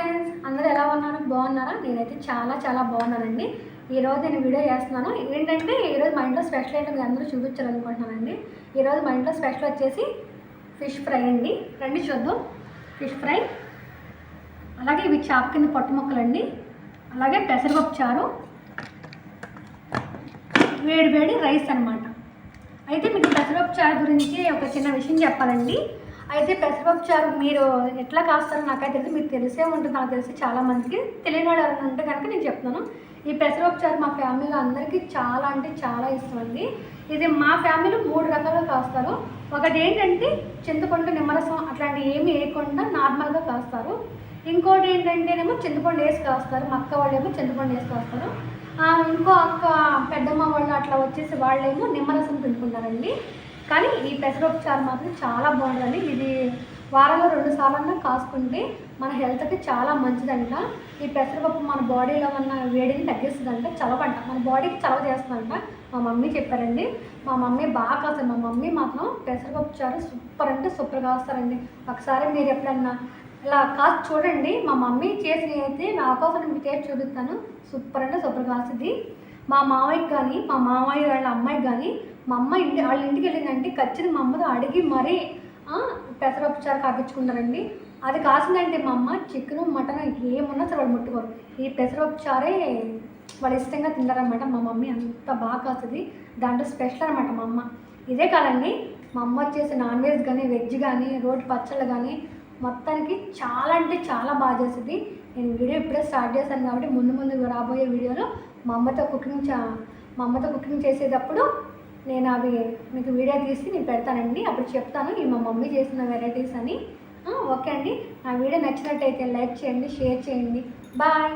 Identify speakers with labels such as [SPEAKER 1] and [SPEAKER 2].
[SPEAKER 1] Friends అందరూ ఎలా ఉన్నారు? బాగున్నారా? నేనైతే చాలా చాలా బాగున్నానండి. ఈరోజు నేను వీడియో చేస్తున్నాను. ఏంటంటే ఈరోజు మా ఇంట్లో స్పెషల్ అయితే మీరు అందరూ చూపించాలనుకుంటున్నానండి. ఈరోజు మా ఇంట్లో స్పెషల్ వచ్చేసి ఫిష్ ఫ్రై అండి. రండి చూద్దాం. Fish fry. అలాగే ఇవి చాప కింద పొట్టు ముక్కలండి. అలాగే పెసరపప్పు చారు. వేడి వేడి రైస్ అన్నమాట. అయితే మీకు పెసరపప్పు చారు గురించి ఒక చిన్న విషయం చెప్పాలండి. అయితే పెసరపప్పు చారు మీరు ఎట్లా కాస్తారో నాకైతే తెలిసి మీకు తెలిసే ఉంటుంది. నాకు తెలిసి చాలా మందికి తెలియని వాళ్ళు ఎవరైనా ఉంటే కనుక నేను చెప్తున్నాను ఈ పెసరపప్పు చారు మా ఫ్యామిలీలో అందరికీ చాలా అంటే చాలా ఇష్టం అండి. ఇది మా ఫ్యామిలీలో మూడు రకాలుగా కాస్తారు. ఒకటి ఏంటంటే చింతపండు నిమ్మరసం అట్లాంటివి ఏమి వేయకుండా నార్మల్గా కాస్తారు. ఇంకోటి ఏంటంటేనేమో చింతపండు వేసి కాస్తారు. మా అక్క వాళ్ళు ఏమో చింతపండు వేసి కాస్తారు. ఇంకో అక్క పెద్దమ్మ వాళ్ళు అట్లా వచ్చేసి వాళ్ళేమో నిమ్మరసం పిండుకుంటారండి. కానీ ఈ పెసరపప్పు చారు మాత్రం చాలా బాగుంటుందండి ఇది వారంలో రెండు సార్లన్నా కాసుకుంటే మన హెల్త్కి చాలా మంచిదంట. ఈ పెసరపప్పు మన బాడీలో ఉన్న వేడిని తగ్గిస్తుందంట చలవంట. మన బాడీకి చలవ చేస్తుందంట. మా మమ్మీ చెప్పారండి. మా మమ్మీ బాగా కాస్తుంది. మా మమ్మీ మాత్రం పెసరపప్పు చారు సూపర్ అంటే సూపర్ కాస్తారండి. ఒకసారి మీరు ఎప్పుడన్నా ఇలా కాస్త చూడండి. మా మమ్మీ చేసినవి అయితే నా కోసం మీకు టేస్ట్ చూపిస్తాను. సూపర్ అంటే సూపర్ కాస్తుంది మా మామయ్యకి కానీ మా మామయ్య వాళ్ళ అమ్మాయికి కానీ మా అమ్మ ఇంటి వాళ్ళ ఇంటికి వెళ్ళిందంటే ఖచ్చితంగా మా అమ్మతో అడిగి మరీ ఆ, పెసరపప్పు చారు కాపించుకుంటారండి. అది కాసిందంటే మా అమ్మ చికెన్ మటన్ ఏమున్నా సరే వాళ్ళు ముట్టుకోరు. ఈ పెసరపప్పు చారే వాళ్ళు ఇష్టంగా తింటారనమాట మా మమ్మీ అంత బాగా కాస్తుంది. దాంట్లో స్పెషల్ అనమాట మా అమ్మ. ఇదే కాదండి మా అమ్మ వచ్చేసి నాన్ వెజ్ కానీ వెజ్ కానీ రోటి పచ్చళ్ళు కానీ మొత్తానికి చాలా అంటే చాలా బాగా చేస్తుంది నేను వీడియో ఇప్పుడే స్టార్ట్ చేశాను కాబట్టి ముందు ముందు రాబోయే వీడియోలో మా అమ్మతో కుకింగ్ చా మా అమ్మతో కుకింగ్ చేసేటప్పుడు నేను అవి మీకు వీడియో తీసి నేను పెడతానండి. అప్పుడు చెప్తాను ఈ మా మమ్మీ చేసిన వెరైటీస్ అని. ఓకే అండి. నా వీడియో నచ్చినట్టయితే లైక్ చేయండి షేర్ చేయండి. బాయ్.